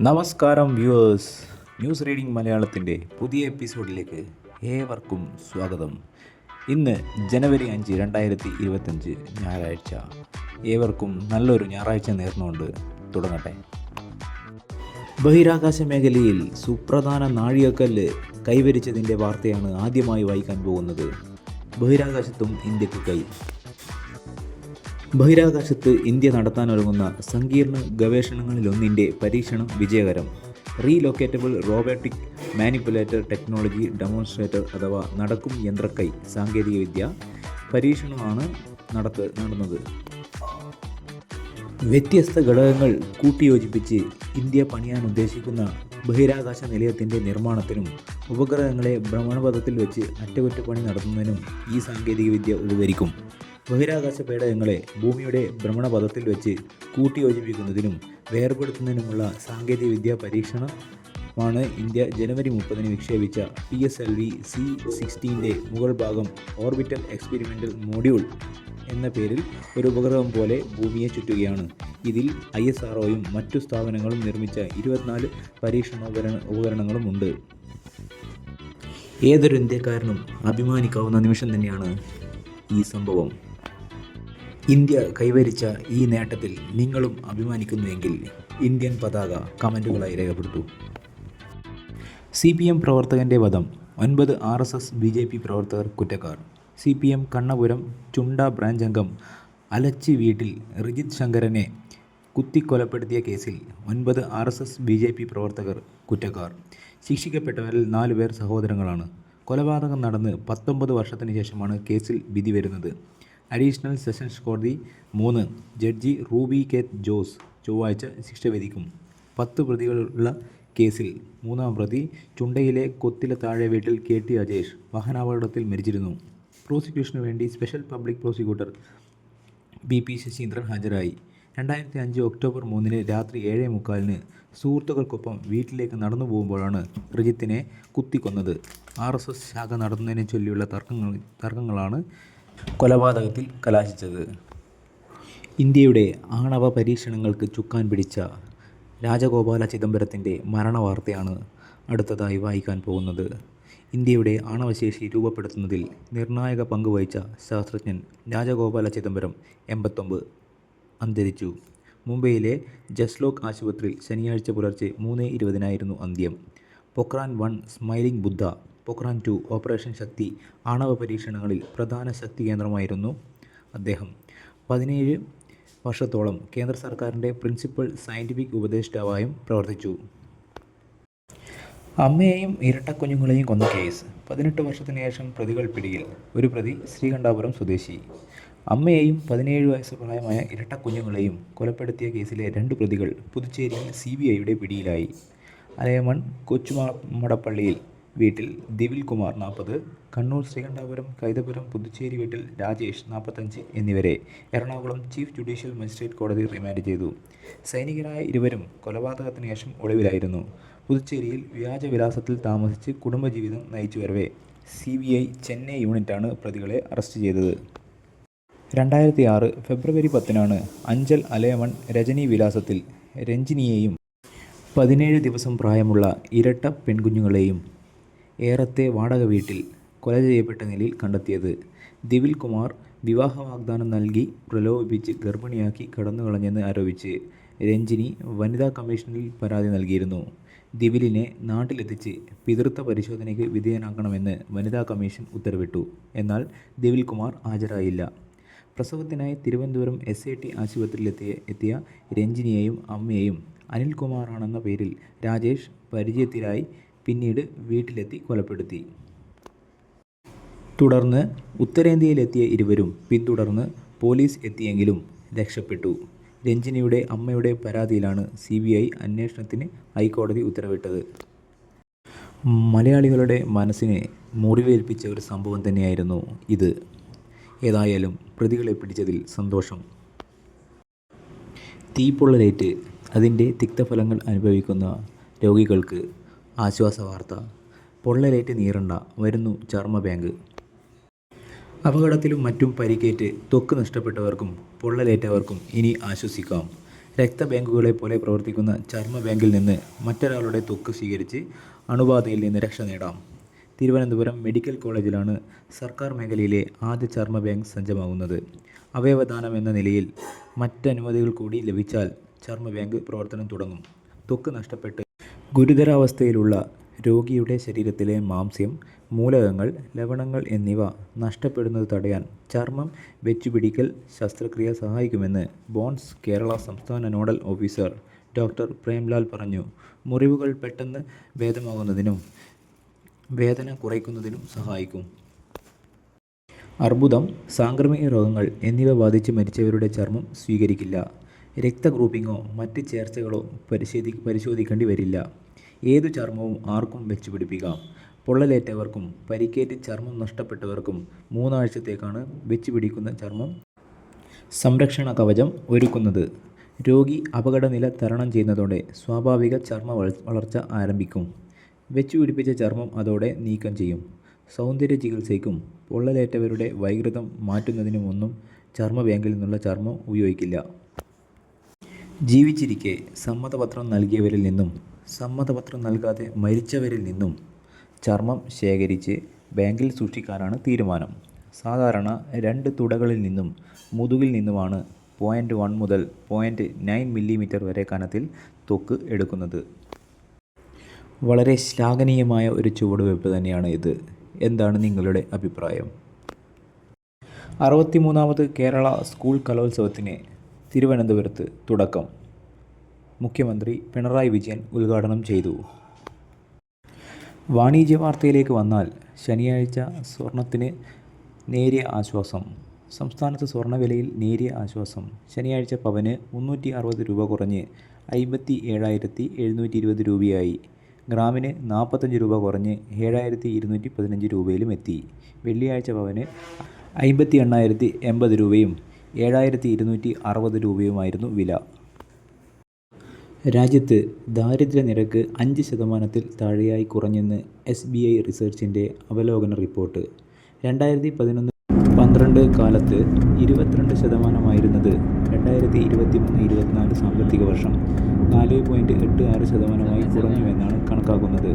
നമസ്കാരം viewers. News reading മലയാളത്തിന്റെ പുതിയ എപ്പിസോഡിലേക്ക് ഏവർക്കും സ്വാഗതം. ഇന്ന് ജനുവരി അഞ്ച് രണ്ടായിരത്തി ഇരുപത്തഞ്ച് ഞായറാഴ്ച. ഏവർക്കും നല്ലൊരു ഞായറാഴ്ച നേർന്നുകൊണ്ട് തുടങ്ങട്ടെ. ബഹിരാകാശ മേഖലയിൽ സുപ്രധാന നാഴികക്കല്ല് കൈവരിച്ചതിന്റെ വാർത്തയാണ് ആദ്യമായി വായിക്കാൻ പോകുന്നത്. ബഹിരാകാശത്തും ഇന്ത്യയ്ക്ക് കൈ. ബഹിരാകാശത്ത് ഇന്ത്യ നടത്താനൊരുങ്ങുന്ന സങ്കീർണ ഗവേഷണങ്ങളിലൊന്നിന്റെ പരീക്ഷണം വിജയകരം. Relocatable robotic manipulator technology demonstrator അഥവാ നടക്കും യന്ത്രക്കൈ സാങ്കേതികവിദ്യ പരീക്ഷണമാണ് നടത്ത നടന്നത്. വ്യത്യസ്ത ഘടകങ്ങൾ കൂട്ടിയോജിപ്പിച്ച് ഇന്ത്യ പണിയാൻ ഉദ്ദേശിക്കുന്ന ബഹിരാകാശ നിലയത്തിന്റെ നിർമ്മാണത്തിനും ഉപഗ്രഹങ്ങളെ ഭ്രമണപഥത്തിൽ വെച്ച് അറ്റകുറ്റപ്പണി നടത്തുന്നതിനും ഈ സാങ്കേതികവിദ്യ ഉപകരിക്കും. ബഹിരാകാശ പേടകങ്ങളെ ഭൂമിയുടെ ഭ്രമണപഥത്തിൽ വെച്ച് കൂട്ടിയോജിപ്പിക്കുന്നതിനും വേർപെടുത്തുന്നതിനുമുള്ള സാങ്കേതികവിദ്യ പരീക്ഷണമാണ് ഇന്ത്യ ജനുവരി മുപ്പതിന് വിക്ഷേപിച്ച P S L V C സിക്സ്റ്റീന്റെ മുകൾ ഭാഗം ഓർബിറ്റൽ എക്സ്പെരിമെന്റൽ മോഡ്യൂൾ എന്ന പേരിൽ ഒരു ഉപഗ്രഹം പോലെ ഭൂമിയെ ചുറ്റുകയാണ്. ഇതിൽ ഐ എസ് ആർ മറ്റു സ്ഥാപനങ്ങളും നിർമ്മിച്ച ഇരുപത്തിനാല് പരീക്ഷണോപകരണ ഉപകരണങ്ങളും ഉണ്ട് ഏതൊരു ഇന്ത്യക്കാരനും അഭിമാനിക്കാവുന്ന നിമിഷം തന്നെയാണ് ഈ സംഭവം. ഇന്ത്യ കൈവരിച്ച ഈ നേട്ടത്തിൽ നിങ്ങളും അഭിമാനിക്കുന്നുവെങ്കിൽ ഇന്ത്യൻ പതാക കമന്റുകളായി രേഖപ്പെടുത്തൂ. സി പി എം പ്രവർത്തകന്റെ വധം. ഒൻപത് R S S B J P പ്രവർത്തകർ കുറ്റക്കാർ. C P M Kannapuram Chunda branch അംഗം അലച്ചി വീട്ടിൽ റിജിത് ശങ്കരനെ കുത്തിക്കൊലപ്പെടുത്തിയ കേസിൽ ഒൻപത് R S S B J P പ്രവർത്തകർ കുറ്റക്കാർ. ശിക്ഷിക്കപ്പെട്ടവരിൽ നാലുപേർ സഹോദരങ്ങളാണ്. കൊലപാതകം നടന്ന് പത്തൊമ്പത് വർഷത്തിന് ശേഷമാണ് കേസിൽ വിധി വരുന്നത്. അഡീഷണൽ സെഷൻസ് കോടതി മൂന്ന് ജഡ്ജി റൂബി കെ ജോസ് ചൊവ്വാഴ്ച ശിക്ഷ വിധിക്കും. പത്ത് പ്രതികളുള്ള കേസിൽ മൂന്നാം പ്രതി ചുണ്ടയിലെ കൊത്തില താഴെ വീട്ടിൽ കെ ടി അജേഷ് വാഹനാപകടത്തിൽ മരിച്ചിരുന്നു. പ്രോസിക്യൂഷനു വേണ്ടി special public prosecutor B P Sasheendran ഹാജരായി. രണ്ടായിരത്തി അഞ്ച് ഒക്ടോബർ മൂന്നിന് രാത്രി ഏഴേ മുക്കാലിന് സുഹൃത്തുക്കൾക്കൊപ്പം വീട്ടിലേക്ക് നടന്നു പോകുമ്പോഴാണ് റിജിത്തിനെ കുത്തിക്കൊന്നത്. ആർ എസ് എസ് ശാഖ നടത്തുന്നതിനെ ചൊല്ലിയുള്ള തർക്കങ്ങൾ തർക്കങ്ങളാണ് കൊലപാതകത്തിൽ കലാശിച്ചത്. ഇന്ത്യയുടെ ആണവ പരീക്ഷണങ്ങൾക്ക് ചുക്കാൻ പിടിച്ച രാജഗോപാല ചിദംബരത്തിന്റെ മരണവാർത്തയാണ് അടുത്തതായി വായിക്കാൻ പോകുന്നത്. ഇന്ത്യയുടെ ആണവശേഷി രൂപപ്പെടുത്തുന്നതിൽ നിർണായക പങ്ക് വഹിച്ച ശാസ്ത്രജ്ഞൻ രാജഗോപാല ചിദംബരം എൺപത്തൊമ്പത് അന്തരിച്ചു. മുംബൈയിലെ ജസ്ലോക്ക് ആശുപത്രിയിൽ ശനിയാഴ്ച പുലർച്ചെ മൂന്ന് ഇരുപതിനായിരുന്നു അന്ത്യം. Pokhran one smiling Buddha Pokhran two operation Shakti ആണവ പരീക്ഷണങ്ങളിൽ പ്രധാന ശക്തി കേന്ദ്രമായിരുന്നു അദ്ദേഹം. പതിനേഴ് വർഷത്തോളം കേന്ദ്ര സർക്കാരിന്റെ പ്രിൻസിപ്പൽ സയന്റിഫിക് ഉപദേഷ്ടാവായും പ്രവർത്തിച്ചു. അമ്മയെയും ഇരട്ടക്കുഞ്ഞുങ്ങളെയും കൊന്ന കേസ്. പതിനെട്ട് വർഷത്തിന് ശേഷം പ്രതികൾ പിടിയിൽ. ഒരു പ്രതി ശ്രീകണ്ഠാപുരം സ്വദേശി. അമ്മയെയും പതിനേഴ് വയസ്സ് പ്രായമായ ഇരട്ടക്കുഞ്ഞുങ്ങളെയും കൊലപ്പെടുത്തിയ കേസിലെ രണ്ട് പ്രതികൾ പുതുച്ചേരിയിൽ സി ബി ഐയുടെ പിടിയിലായി. അലയമൺ കൊച്ചുമടപ്പള്ളിയിൽ വീട്ടിൽ ദിവിൽ കുമാർ നാൽപ്പത് കണ്ണൂർ ശ്രീകണ്ഠാപുരം കൈതപുരം പുതുച്ചേരി വീട്ടിൽ രാജേഷ് നാൽപ്പത്തഞ്ച് എന്നിവരെ എറണാകുളം ചീഫ് ജുഡീഷ്യൽ മജിസ്ട്രേറ്റ് കോടതി റിമാൻഡ് ചെയ്തു. സൈനികരായ ഇരുവരും കൊലപാതകത്തിന് ശേഷം ഒളിവിലായിരുന്നു. പുതുച്ചേരിയിൽ വ്യാജ വിലാസത്തിൽ താമസിച്ച് കുടുംബജീവിതം നയിച്ചു വരവേ സി ബി ഐ ചെന്നൈ യൂണിറ്റാണ് പ്രതികളെ അറസ്റ്റ് ചെയ്തത്. രണ്ടായിരത്തി ആറ് ഫെബ്രുവരി പത്തിനാണ് അഞ്ചൽ അലയമൺ രജനി വിലാസത്തിൽ രഞ്ജിനിയെയും പതിനേഴ് ദിവസം പ്രായമുള്ള ഇരട്ട പെൺകുഞ്ഞുങ്ങളെയും ഏറത്തെ വാടക വീട്ടിൽ കൊല ചെയ്യപ്പെട്ട നിലയിൽ കണ്ടെത്തിയത്. ദിവിൽ കുമാർ വിവാഹ വാഗ്ദാനം നൽകി പ്രലോഭിപ്പിച്ച് ഗർഭിണിയാക്കി കടന്നു കടന്നുകളഞ്ഞെന്ന് ആരോപിച്ച് രഞ്ജിനി വനിതാ കമ്മീഷനിൽ പരാതി നൽകിയിരുന്നു. ദിവിലിനെ നാട്ടിലെത്തിച്ച് പിതൃത്വ പരിശോധനയ്ക്ക് വിധേയനാക്കണമെന്ന് വനിതാ കമ്മീഷൻ ഉത്തരവിട്ടു. എന്നാൽ ദിവിൽ കുമാർ ഹാജരായില്ല. പ്രസവത്തിനായി തിരുവനന്തപുരം എസ് ഐ ടി ആശുപത്രിയിലെത്തിയ എത്തിയ രഞ്ജിനിയെയും അമ്മയെയും അനിൽകുമാറാണെന്ന പേരിൽ രാജേഷ് പരിചയത്തിലായി പിന്നീട് വീട്ടിലെത്തി കൊലപ്പെടുത്തി. തുടർന്ന് ഉത്തരേന്ത്യയിലെത്തിയ ഇരുവരും പിന്തുടർന്ന് പോലീസ് എത്തിയെങ്കിലും രക്ഷപ്പെട്ടു. രഞ്ജിനിയുടെ അമ്മയുടെ പരാതിയിലാണ് സി ബി ഐ അന്വേഷണത്തിന് ഹൈക്കോടതി ഉത്തരവിട്ടത്. മലയാളികളുടെ മനസ്സിനെ മുറിവേൽപ്പിച്ച ഒരു സംഭവം തന്നെയായിരുന്നു ഇത്. ഏതായാലും പ്രതികളെ പിടിച്ചതിൽ സന്തോഷം. തീപ്പൊള്ളലേറ്റ് അതിന്റെ തിക്തഫലങ്ങൾ അനുഭവിക്കുന്ന രോഗികൾക്ക് ആശ്വാസ വാർത്ത. പൊള്ളലേറ്റ് നീറണ്ട വരുന്നു ചർമ്മ ബാങ്ക്. അപകടത്തിലും മറ്റും പരിക്കേറ്റ് ത്വക്ക് നഷ്ടപ്പെട്ടവർക്കും പൊള്ളലേറ്റവർക്കും ഇനി ആശ്വസിക്കാം. രക്തബാങ്കുകളെ പോലെ പ്രവർത്തിക്കുന്ന ചർമ്മ ബാങ്കിൽ നിന്ന് മറ്റൊരാളുടെ ത്വക്ക് സ്വീകരിച്ച് അണുബാധയിൽ നിന്ന് രക്ഷ നേടാം. തിരുവനന്തപുരം മെഡിക്കൽ കോളേജിലാണ് സർക്കാർ മേഖലയിലെ ആദ്യ ചർമ്മ ബാങ്ക് സജ്ജമാകുന്നത്. അവയവദാനം എന്ന നിലയിൽ മറ്റനുമതികൾ കൂടി ലഭിച്ചാൽ ചർമ്മ ബാങ്ക് പ്രവർത്തനം തുടങ്ങും. ത്വക്ക് നഷ്ടപ്പെട്ട് ഗുരുതരാവസ്ഥയിലുള്ള രോഗിയുടെ ശരീരത്തിലെ മാംസ്യം മൂലകങ്ങൾ ലവണങ്ങൾ എന്നിവ നഷ്ടപ്പെടുന്നത് തടയാൻ ചർമ്മം വെച്ചുപിടിക്കൽ ശസ്ത്രക്രിയ സഹായിക്കുമെന്ന് ബോൺസ് കേരള സംസ്ഥാന നോഡൽ ഓഫീസർ ഡോക്ടർ പ്രേംലാൽ പറഞ്ഞു. മുറിവുകൾ പെട്ടെന്ന് ഭേദമാകുന്നതിനും വേദന കുറയ്ക്കുന്നതിനും സഹായിക്കും. അർബുദം സാംക്രമിക രോഗങ്ങൾ എന്നിവ ബാധിച്ച് മരിച്ചവരുടെ ചർമ്മം സ്വീകരിക്കില്ല. രക്തഗ്രൂപ്പിങ്ങോ മറ്റ് ചേർച്ചകളോ പരിശോധി പരിശോധിക്കേണ്ടി വരില്ല. ഏതു ചർമ്മവും ആർക്കും വെച്ച് പിടിപ്പിക്കാം. പൊള്ളലേറ്റവർക്കും പരിക്കേറ്റ് ചർമ്മം നഷ്ടപ്പെട്ടവർക്കും മൂന്നാഴ്ചത്തേക്കാണ് വെച്ച് പിടിക്കുന്ന ചർമ്മം. സംരക്ഷണ കവചം ഒരുക്കുന്നത്. രോഗി അപകടനില തരണം ചെയ്യുന്നതോടെ സ്വാഭാവിക ചർമ്മ വളർച്ച ആരംഭിക്കും. വെച്ചു പിടിപ്പിച്ച ചർമ്മം അതോടെ നീക്കം ചെയ്യും. സൗന്ദര്യ ചികിത്സയ്ക്കും പൊള്ളലേറ്റവരുടെ വൈകൃതം മാറ്റുന്നതിനുമൊന്നും ചർമ്മ ബാങ്കിൽ നിന്നുള്ള ചർമ്മം ഉപയോഗിക്കില്ല. ജീവിച്ചിരിക്കെ സമ്മതപത്രം നൽകിയവരിൽ നിന്നും സമ്മതപത്രം നൽകാതെ മരിച്ചവരിൽ നിന്നും ചർമ്മം ശേഖരിച്ച് ബാങ്കിൽ സൂക്ഷിക്കാനാണ് തീരുമാനം. സാധാരണ രണ്ട് തുടകളിൽ നിന്നും മുതുകിൽ നിന്നുമാണ് പോയിന്റ് വൺ മുതൽ പോയിന്റ് നയൻ മില്ലിമീറ്റർ വരെ കനത്തിൽ തൊക്ക് എടുക്കുന്നത്. വളരെ ശ്ലാഘനീയമായ ഒരു ചുവടുവയ്പ് തന്നെയാണ് ഇത്. എന്താണ് നിങ്ങളുടെ അഭിപ്രായം? അറുപത്തിമൂന്നാമത് കേരള സ്കൂൾ കലോത്സവത്തിന് തിരുവനന്തപുരത്ത് തുടക്കം. മുഖ്യമന്ത്രി പിണറായി വിജയൻ ഉദ്ഘാടനം ചെയ്തു. വാണിജ്യ വാർത്തയിലേക്ക് വന്നാൽ ശനിയാഴ്ച സ്വർണത്തിന് നേരിയ ആശ്വാസം. സംസ്ഥാനത്ത് സ്വർണവിലയിൽ നേരിയ ആശ്വാസം. ശനിയാഴ്ച പവന് മുന്നൂറ്റി അറുപത് രൂപ കുറഞ്ഞ് അമ്പത്തി ഏഴായിരത്തി എഴുന്നൂറ്റി ഇരുപത് രൂപയായി. ഗ്രാമിന് നാൽപ്പത്തഞ്ച് രൂപ കുറഞ്ഞ് ഏഴായിരത്തി ഇരുന്നൂറ്റി പതിനഞ്ച് രൂപയിലും എത്തി. വെള്ളിയാഴ്ച പവന് അമ്പത്തി എണ്ണായിരത്തി എൺപത് രൂപയും ഏഴായിരത്തി ഇരുന്നൂറ്റി അറുപത് രൂപയുമായിരുന്നു വില. രാജ്യത്ത് ദാരിദ്ര്യ നിരക്ക് അഞ്ച് ശതമാനത്തിൽ താഴെയായി കുറഞ്ഞെന്ന് എസ് ബി ഐ റിസർച്ചിന്റെ അവലോകന റിപ്പോർട്ട്. രണ്ടായിരത്തി പതിനൊന്ന് പന്ത്രണ്ട് കാലത്ത് ഇരുപത്തിരണ്ട് ശതമാനമായിരുന്നത് രണ്ടായിരത്തി ഇരുപത്തി മൂന്ന് ഇരുപത്തിനാല് സാമ്പത്തിക വർഷം. നാല് പോയിന്റ് എട്ട് ആറ് ശതമാനമായി കുറഞ്ഞുവെന്നാണ് കണക്കാക്കുന്നത്.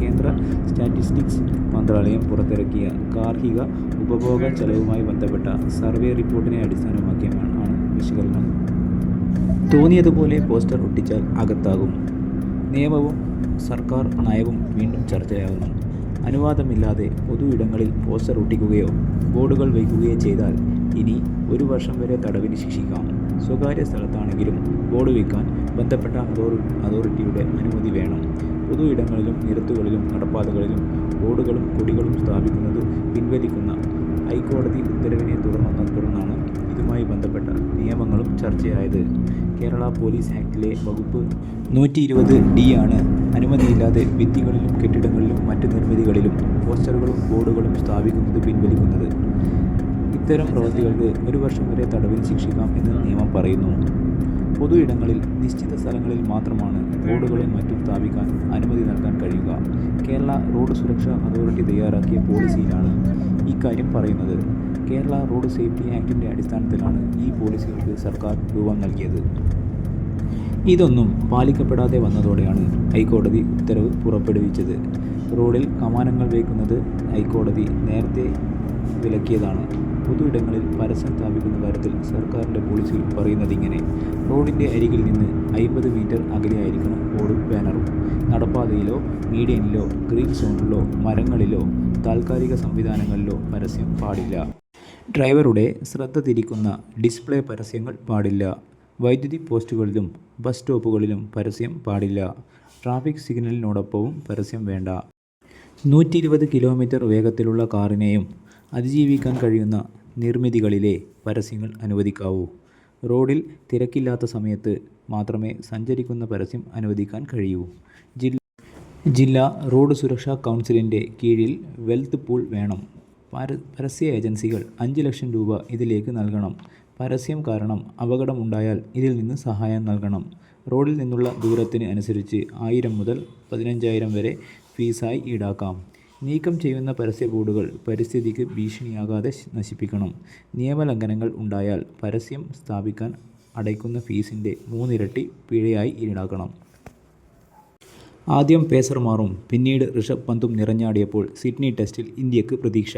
കേന്ദ്ര സ്റ്റാറ്റിസ്റ്റിക്സ് മന്ത്രാലയം പുറത്തിറക്കിയ ഗാർഹിക ഉപഭോഗ ചെലവുമായി ബന്ധപ്പെട്ട സർവേ റിപ്പോർട്ടിനെ വിശകലനം തോന്നിയതുപോലെ പോസ്റ്റർ ഒട്ടിച്ചാൽ അകത്താകും. നിയമവും സർക്കാർ നയവും വീണ്ടും ചർച്ചയാകുന്നു. അനുവാദമില്ലാതെ പൊതു ഇടങ്ങളിൽ പോസ്റ്റർ ഒട്ടിക്കുകയോ ബോർഡുകൾ വയ്ക്കുകയോ ചെയ്താൽ ഇനി ഒരു വർഷം വരെ തടവിന് ശിക്ഷിക്കാം. സ്വകാര്യ സ്ഥലത്താണെങ്കിലും ബോർഡ് വയ്ക്കാൻ ബന്ധപ്പെട്ട അതോറി അതോറിറ്റിയുടെ അനുമതി വേണം. പൊതു ഇടങ്ങളിലും നിരത്തുകളിലും നടപ്പാതകളിലും ബോർഡുകളും കൊടികളും സ്ഥാപിക്കുന്നത് പിൻവലിക്കുന്ന ഹൈക്കോടതി ഉത്തരവിനെ തുടർന്ന തുടർന്നാണ് ഇതുമായി ബന്ധപ്പെട്ട നിയമങ്ങളും ചർച്ചയായത്. കേരള പോലീസ് ആക്ടിലെ വകുപ്പ് നൂറ്റി ഇരുപത് ഡി ആണ്. അനുമതിയില്ലാതെ ഭിത്തികളിലും കെട്ടിടങ്ങളിലും മറ്റ് നിർമ്മിതികളിലും പോസ്റ്ററുകളും ബോർഡുകളും സ്ഥാപിക്കുന്നത് പിൻവലിക്കുന്നത്. ഇത്തരം പ്രവൃത്തികൾക്ക് ഒരു വർഷം വരെ തടവിൽ ശിക്ഷിക്കാം എന്ന് നിയമം പറയുന്നു. പൊതു ഇടങ്ങളിൽ നിശ്ചിത സ്ഥലങ്ങളിൽ മാത്രമാണ് റോഡുകളും മറ്റും സ്ഥാപിക്കാൻ അനുമതി നൽകാൻ കഴിയുക. കേരള റോഡ് സുരക്ഷാ അതോറിറ്റി തയ്യാറാക്കിയ പോളിസിയിലാണ് ഇക്കാര്യം പറയുന്നത്. കേരള റോഡ് സേഫ്റ്റി ആക്ടിന്റെ അടിസ്ഥാനത്തിലാണ് ഈ പോളിസികൾക്ക് സർക്കാർ രൂപം നൽകിയത്. ഇതൊന്നും പാലിക്കപ്പെടാതെ വന്നതോടെയാണ് ഹൈക്കോടതി ഉത്തരവ് പുറപ്പെടുവിച്ചത്. റോഡിൽ കമാനങ്ങൾ വയ്ക്കുന്നത് ഹൈക്കോടതി നേരത്തെ വിലക്കിയതാണ്. പൊതു ഇടങ്ങളിൽ പരസ്യം സ്ഥാപിക്കുന്ന കാര്യത്തിൽ സർക്കാരിന്റെ പോളിസിയിൽ പറയുന്നത് ഇങ്ങനെ. റോഡിന്റെ അരികിൽ നിന്ന് അമ്പത് മീറ്റർ അകലെയായിരിക്കണം ബോർഡും ബാനറും. നടപ്പാതയിലോ മീഡിയനിലോ ഗ്രീൻ സോണിലോ മരങ്ങളിലോ താൽക്കാലിക സംവിധാനങ്ങളിലോ പരസ്യം പാടില്ല. ഡ്രൈവറുടെ ശ്രദ്ധ തിരിക്കുന്ന ഡിസ്പ്ലേ പരസ്യങ്ങൾ പാടില്ല. വൈദ്യുതി പോസ്റ്റുകളിലും ബസ് സ്റ്റോപ്പുകളിലും പരസ്യം പാടില്ല. ട്രാഫിക് സിഗ്നലിനോടൊപ്പവും പരസ്യം വേണ്ട. നൂറ്റി ഇരുപത് കിലോമീറ്റർ വേഗത്തിലുള്ള കാറിനെയും അതിജീവിക്കാൻ കഴിയുന്ന നിർമ്മിതികളിലെ പരസ്യങ്ങൾ അനുവദിക്കാവൂ. റോഡിൽ തിരക്കില്ലാത്ത സമയത്ത് മാത്രമേ സഞ്ചരിക്കുന്ന പരസ്യം അനുവദിക്കാൻ കഴിയൂ. ജില്ല റോഡ് സുരക്ഷാ കൗൺസിലിന്റെ കീഴിൽ വെൽത്ത് പൂൾ വേണം. പര പരസ്യ ഏജൻസികൾ അഞ്ച് ലക്ഷം രൂപ ഇതിലേക്ക് നൽകണം. പരസ്യം കാരണം അപകടമുണ്ടായാൽ ഇതിൽ നിന്ന് സഹായം നൽകണം. റോഡിൽ നിന്നുള്ള ദൂരത്തിന് അനുസരിച്ച് ആയിരം മുതൽ പതിനഞ്ചായിരം വരെ ഫീസായി ഈടാക്കാം. നീക്കം ചെയ്യുന്ന പരസ്യ ബോർഡുകൾ പരിസ്ഥിതിക്ക് ഭീഷണിയാകാതെ നശിപ്പിക്കണം. നിയമലംഘനങ്ങൾ ഉണ്ടായാൽ പരസ്യം സ്ഥാപിക്കാൻ അടയ്ക്കുന്ന ഫീസിന്റെ മൂന്നിരട്ടി പിഴയായി ഈടാക്കണം. ആദ്യം പേസർമാറും പിന്നീട് ഋഷഭ് പന്തും നിറഞ്ഞാടിയപ്പോൾ സിഡ്നി ടെസ്റ്റിൽ ഇന്ത്യയ്ക്ക് പ്രതീക്ഷ.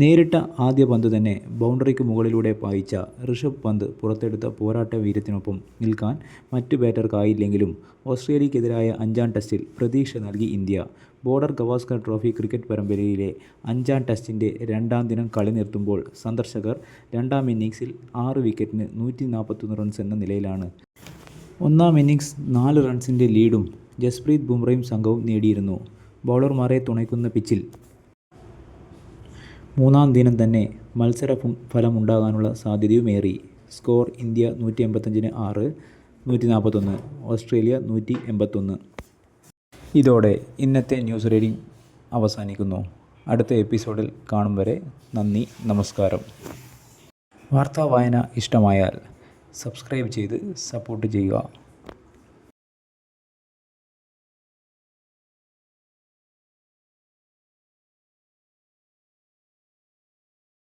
നേരിട്ട ആദ്യ പന്ത് തന്നെ ബൗണ്ടറിക്ക് മുകളിലൂടെ പായിച്ച ഋഷഭ് പന്ത് പുറത്തെടുത്ത പോരാട്ട വീര്യത്തിനൊപ്പം നിൽക്കാൻ മറ്റ് ബാറ്റർക്കായില്ലെങ്കിലും ഓസ്ട്രേലിയക്കെതിരായ അഞ്ചാം ടെസ്റ്റിൽ പ്രതീക്ഷ നൽകി India. Border Gavaskar trophy cricket പരമ്പരയിലെ അഞ്ചാം ടെസ്റ്റിന്റെ രണ്ടാം ദിനം കളി നിർത്തുമ്പോൾ സന്ദർശകർ രണ്ടാം ഇന്നിങ്സിൽ ആറ് വിക്കറ്റിന് നൂറ്റി നാൽപ്പത്തൊന്ന് റൺസ് എന്ന നിലയിലാണ്. ഒന്നാം ഇന്നിങ്സ് നാല് റൺസിന്റെ ലീഡും ജസ്പ്രീത് ബുംറയും സംഘവും നേടിയിരുന്നു. ബൗളർമാരെ തുണയ്ക്കുന്ന പിച്ചിൽ മൂന്നാം ദിനം തന്നെ മത്സര ഫലമുണ്ടാകാനുള്ള സാധ്യതയുമേറി. സ്കോർ ഇന്ത്യ നൂറ്റി എൺപത്തഞ്ചിന് ആറ് നൂറ്റി നാൽപ്പത്തൊന്ന് ഓസ്ട്രേലിയ നൂറ്റി എൺപത്തൊന്ന് ഇതോടെ ഇന്നത്തെ ന്യൂസ് റീഡിംഗ് അവസാനിക്കുന്നു. അടുത്ത എപ്പിസോഡിൽ കാണും വരെ നന്ദി നമസ്കാരം. വാർത്താ വായന ഇഷ്ടമായാൽ സബ്സ്ക്രൈബ് ചെയ്ത് സപ്പോർട്ട് ചെയ്യുക.